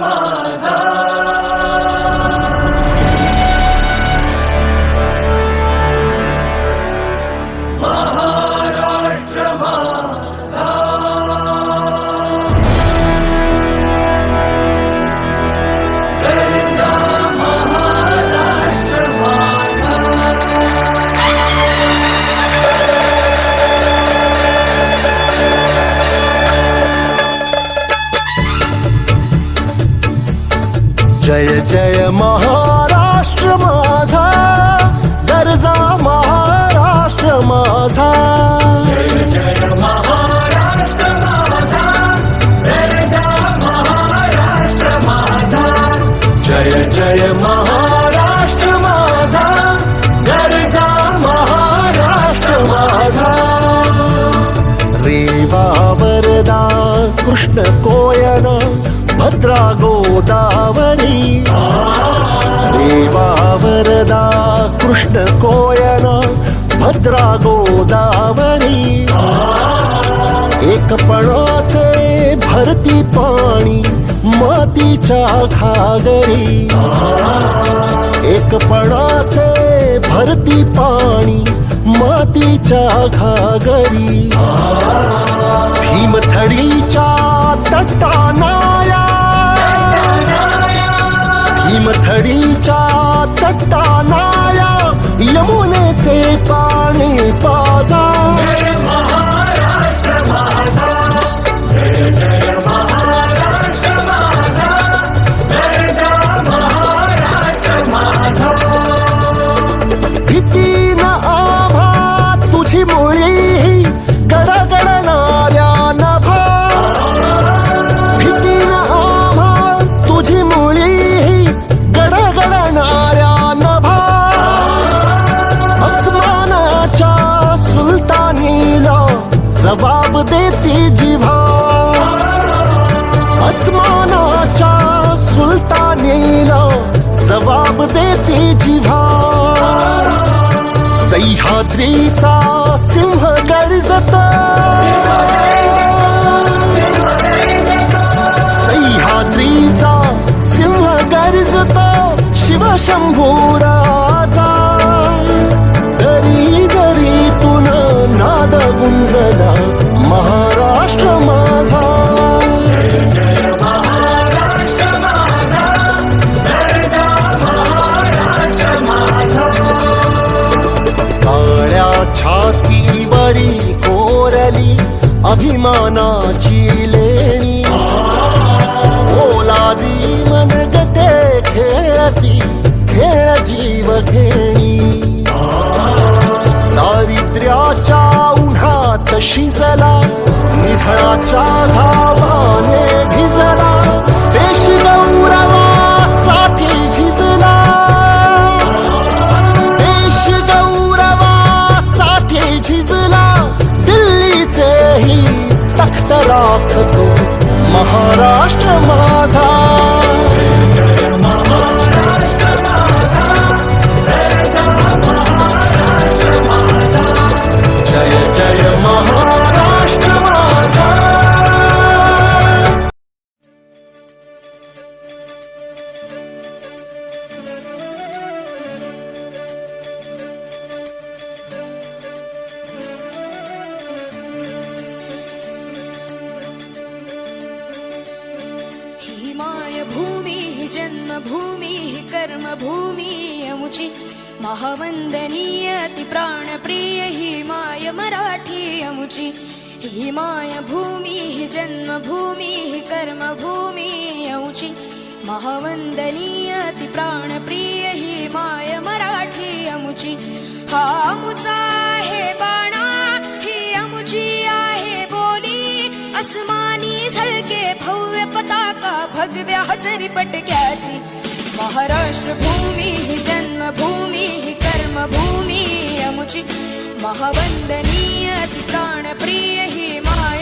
माझा जय जय महाराष्ट्र माझा दर्जा महाराष्ट्र माझा. गोदावरी। देवावरदा कृष्ण कोयन भद्रा गोदावरी। एकपणाचे भरती पाणी मातीच्या घागरी। एकपणाचे भरती पाणी मातीच्या घागरी। भीमथडीच्या तटानाया यमुनेचे पाणी जवाब देती जिव्हा अस्मानाच्या सुलतानीला जवाब देती जिव्हा सह्याद्रीचा सिंह गर्जत सह्याद्रीचा सिंह गर्जत शिवशंभूराजा गुंजला महाराष्ट्र माझा. काळ्या छातीवरी कोरली अभिमानाची लेणी. ओलादी मनगटे खेळती खेळ जीव घेणी दारिद्र्याच्या शिजला निधळाच्या धावाने भिजला. जन्मभूमी ही ही माय मराठी अमुची ही माय भूमी ही जन्मभूमी ही कर्मभूमी अमुची महावंदनीय ती प्राणप्रिय ही माय मराठी अमुची हा आहे बाणा झळके भव्य पताका भगव्या हजरी पटक्याची। महाराष्ट्र भूमी जन्मभूमी कर्मभूमी अमुची। महावंदनीय ती प्राणप्रिय ही माय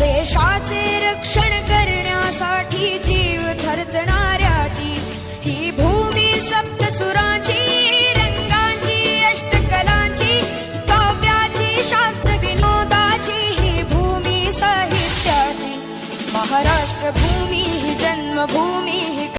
देशाचे रक्षण करण्यासाठी जीव खर्चणाऱ्याची ही भूमी सप्तसुरांची रंगांची अष्टकलांची काव्याची शास्त्र विनोदाची ही भूमी महाराष्ट्र भूमी ही जन्मभूमी